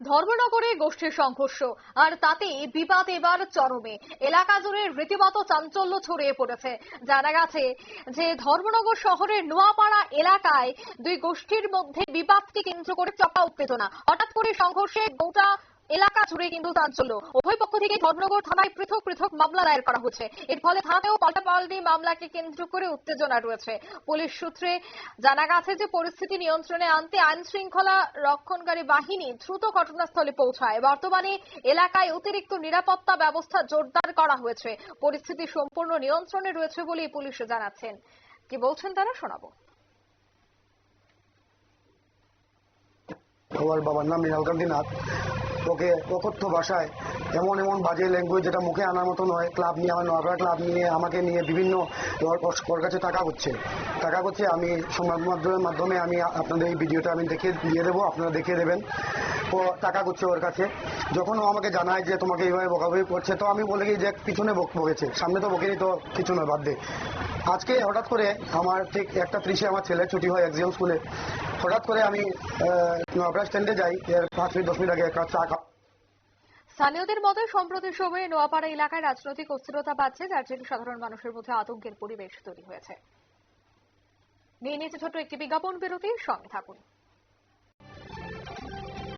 ধর্মনগরে গোষ্ঠীর সংঘর্ষ, আর তাতে বিবাদ এবার চরমে। এলাকা জুড়ে রীতিমতো চাঞ্চল্য ছড়িয়ে পড়েছে। জানা গেছে যে, ধর্মনগর শহরের নোয়াপাড়া এলাকায় দুই গোষ্ঠীর মধ্যে বিবাদকে কেন্দ্র করে চপা উত্তেজনা। হঠাৎ করে সংঘর্ষে গোটা এলাকা জুড়ে কিন্তু চাঞ্চল্য উভয় পক্ষ থেকে ধর্মনগর থানায় পৃথক পৃথক মামলা দায়ের করা হচ্ছে। এর ফলে থানাতেও পাল্টাপাল্টি মামলাকে কেন্দ্র করে উত্তেজনা রয়েছে। পুলিশ সূত্রে জানা গেছে যে, পরিস্থিতি নিয়ন্ত্রণে আনতে আইন শৃঙ্খলা রক্ষণকারী বাহিনী দ্রুত ঘটনাস্থলে পৌঁছায়। বর্তমানে এলাকায় অতিরিক্ত নিরাপত্তা ব্যবস্থা জোরদার করা হয়েছে। পরিস্থিতি সম্পূর্ণ নিয়ন্ত্রণে রয়েছে বলে পুলিশ জানাচ্ছেন। কি বলছেন তারা, শোনাবো। আমার বাবার নাম মৃণালকান্তি নাথ ওকে অকথ্য ভাষায় এমন এমন বাজে ল্যাঙ্গুয়েজ যেটা মুখে আনার মতো নয়। ক্লাব নিয়ে, আমার নগরা ক্লাব নিয়ে, আমাকে নিয়ে বিভিন্ন ওর- কাছে টাকা করছে টাকা করছে আমি সংবাদ মাধ্যমের মাধ্যমে আমি আপনাদের এই ভিডিওটা আমি দেখে দিয়ে দেবো, আপনারা দেখে দেবেন। ও টাকা করছে ওর কাছে। যখন ও আমাকে জানায় যে তোমাকে এইভাবে বকাবকি করছে, তো আমি বলে গিয়ে যে পিছনে বক বকেছে। সামনে তো বকেনি, তো কিছু নয়, বাদ দে। আজকে হঠাৎ করে আমার ঠিক একটা ত্রিশে আমার ছেলে ছুটি হয় এক্সাম স্কুলে হঠাৎ করে আমি নোয়াপাড়া স্ট্যান্ডে যাই এর পাঁচ মিনিট, দশ মিনিট আগে একটা চা খাওয়া স্থানীয়দের মতে, সম্প্রতি সময়ে নোয়াপাড়া এলাকায় রাজনৈতিক অস্থিরতা বাড়ছে, যার জন্য সাধারণ মানুষের মধ্যে আতঙ্কের পরিবেশ তৈরি হয়েছে। নিয়ে নিয়েছে ছোট একটি বিজ্ঞাপন বিরতির সঙ্গে থাকুন।